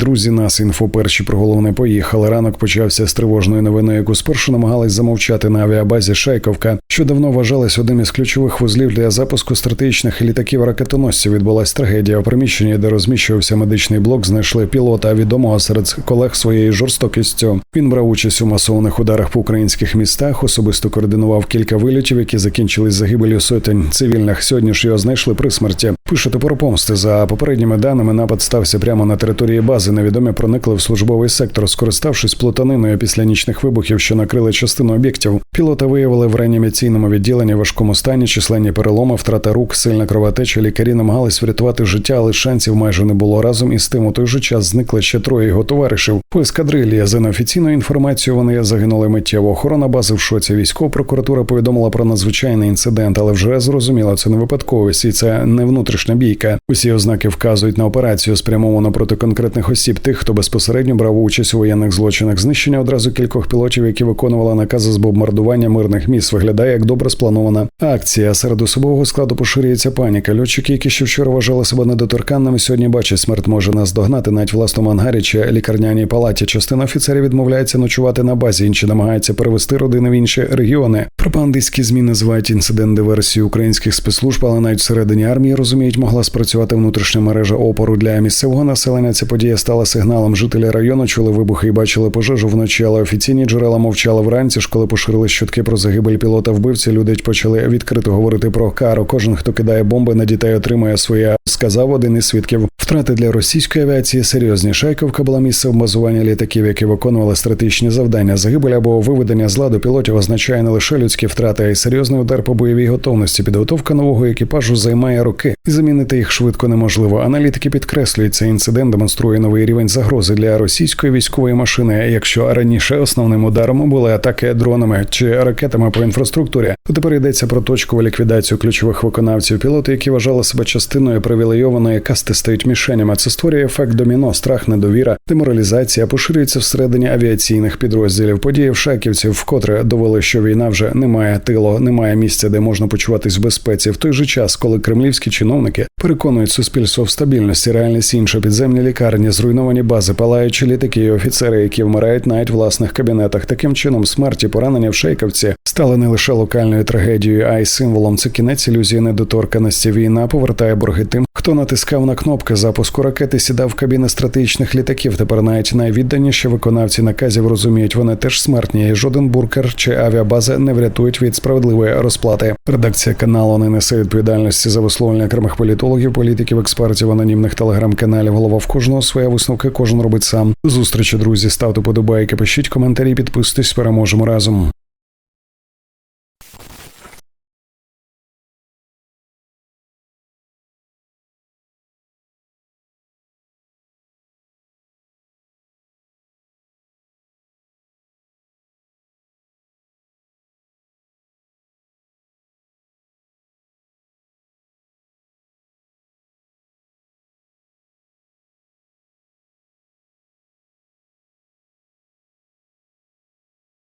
друзі, нас інфо перші про головне поїхали. Ранок почався з тривожної новини, яку спершу намагались замовчати на авіабазі Шайковка, що давно вважалась одним із ключових вузлів для запуску стратегічних літаків ракетоносців. Відбулась трагедія у приміщенні, де розміщувався медичний блок. Знайшли пілота відомого серед колег своєю жорстокістю. Він брав участь у масованих ударах по українських містах. Особисто координував кілька вильотів, які закінчились загибелью сотень цивільних. Сьогодні ж його знайшли при смерті. Пише про помсти за попередніми даними. Напад стався прямо на території бази. Невідомі проникли в службовий сектор, скориставшись плутаниною після нічних вибухів, що накрили частину об'єктів. Пілота виявили в реанімаційному відділенні важкому стані, численні переломи, втрата рук, сильна кровотеча. Лікарі намагались врятувати життя, але шансів майже не було. Разом із тим у той же час зникли ще троє його товаришів. По ескадрилі за неофіційною інформацією вони загинули миттєво. Охорона бази в шоці. Військова прокуратура повідомила про надзвичайний інцидент, але вже зрозуміло, це не випадковість і це не внутрішня бійка. Усі ознаки вказують на операцію, спрямовану проти конкретних осіб, тих, хто безпосередньо брав участь у воєнних злочинах. Знищення одразу кількох пілотів, які виконували накази з бомбардування мирних міст, виглядає як добре спланована акція. Серед особового складу поширюється паніка. Льотчики, які ще вчора вважали себе недоторканними, сьогодні бачать, смерть може нас догнати навіть власному ангарі чи лікарняній палаті. Частина офіцерів відмовляється ночувати на базі, інші намагаються перевести родини в інші регіони. Пропагандистські змі називають інцидент диверсією українських спецслужб, але навіть всередині армії розуміють, могла спрацювати внутрішня мережа опору для місцевого населення. Ця подія стала сигналом. Жителі району чули вибухи і бачили пожежу вночі, але офіційні джерела мовчали вранці. ж, коли поширили щутки про загибель пілота вбивці. Люди почали відкрито говорити про кару. Кожен, хто кидає бомби на дітей, отримує своє. Сказав один із свідків. Втрати для російської авіації серйозні. Шайковка була місцем базування літаків, які виконували стратегічні завдання. Загибель або виведення з ладу пілотів означає не лише людські втрати, а й серйозний удар по бойовій готовності. Підготовка нового екіпажу займає роки, і замінити їх швидко неможливо. Аналітики підкреслюють, цей інцидент демонструє новий рівень загрози для російської військової машини. Якщо раніше основним ударом були атаки дронами чи ракетами по інфраструктурі, то тепер йдеться про точкову ліквідацію ключових виконавців. Пілоти, які вважали себе частиною привілейованої касти, стають мішенями. Це створює ефект доміно, страх, недовіра, деморалізація поширюється всередині авіаційних підрозділів. Події в Шаківці вкотре довели, що війна вже не має тилу, немає місця, де можна почуватись в безпеці. В той же час, коли кремлівські чиновники переконують суспільство в стабільності, реальність інша підземні лікарні, зруйновані бази, палаючі літаки, і офіцери, які вмирають навіть в власних кабінетах. Таким чином, смерті поранення в Шейковці стали не лише локальною трагедією, а й символом. Це кінець ілюзії недоторканості. Війна повертає борги тим, хто натискав на кнопки запуску ракети, сідав в кабіни стратегічних літаків. Тепер навіть найвідданіші виконавці наказів розуміють, вони теж смертні, і жоден буркер чи авіабаза не врятують від справедливої розплати. Редакція каналу не несе відповідальності за висловлення окремих політологів, політиків, експертів, анонімних телеграм-каналів. Голова в кожного своя висновки, кожен робить сам. Зустрічі, друзі, ставте подобайки, пишіть коментарі, підписуйтесь, переможемо разом.